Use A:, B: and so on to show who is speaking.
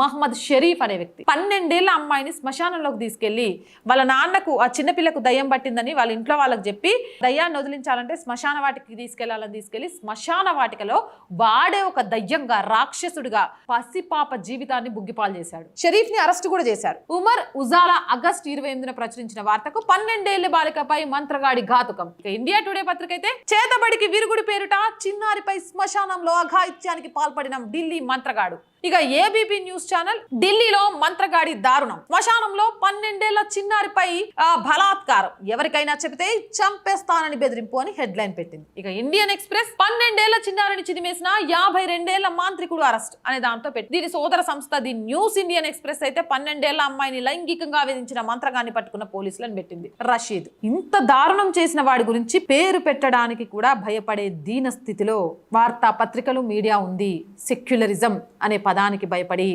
A: మహమ్మద్ షరీఫ్ అనే వ్యక్తి. పన్నెండేళ్ళ అమ్మాయిని శ్మశానంలోకి తీసుకెళ్ళి వాళ్ళ నాన్నకు ఆ చిన్నపిల్లకు దయ్యం పట్టిందని వాళ్ళ ఇంట్లో వాళ్ళకి చెప్పి దయ్యాన్ని వదిలించాలంటే శ్మశాన వాటికి తీసుకెళ్ళాలని తీసుకెళ్ళి శ్మశాన వాటికలో వాడే ఒక దయ్యంగా రాక్షసుడిగా పసిపాప జీవితాన్ని బుగ్గిపాలు చేశాడు. షరీఫ్ని అరెస్ట్ కూడా చేశారు. ఉమర్ ఉజాలా ఆగస్టు ఇరవై ఎనిమిదిన ప్రచురించిన వార్తకు పన్నెండేళ్ళ బాలికపై మంత్రగాడి ఘాతుకం. ఇండియా టుడే పత్రిక అయితే చేతబడికి విరుగుడి పేరుట చిన్నారిపై శ్మశానంలో అఘాయిత్యానికి పాల్పడిన ఢిల్లీ మంత్రగాడు. ఇక ఏబీపీ న్యూస్ ఛానల్ ఢిల్లీలో మంత్రగాడి దారుణం. శ్మశానంలో పన్నెండేళ్ళ చిన్నారిపై బలాత్కారం. ఎవరికైనా చెబితే చంపేస్తానని బెదిరింపు అని హెడ్ లైన్ పెట్టింది. ఇక ఇండియన్ ఎక్స్ప్రెస్ పన్నెండేళ్ళ చిన్నారిని చిదిమేసిన యాభై రెండేళ్ళ మాంత్రికుడు అరెస్ట్ అనే దాంతో పెట్టి దీని సోదర సంస్థ ది న్యూస్ ఇండియన్ ఎక్స్ప్రెస్ అయితే పన్నెండేళ్ళ అమ్మాయిని లైంగికంగా వేధించిన మంత్రగాన్ని పట్టుకున్న పోలీసులను పెట్టింది రషీద్. ఇంత దారుణం చేసిన వాడి గురించి పేరు పెట్టడానికి కూడా భయపడే దీన స్థితిలో వార్తా పత్రికలు మీడియా ఉంది. సెక్యులరిజం అనే పదానికి భయపడి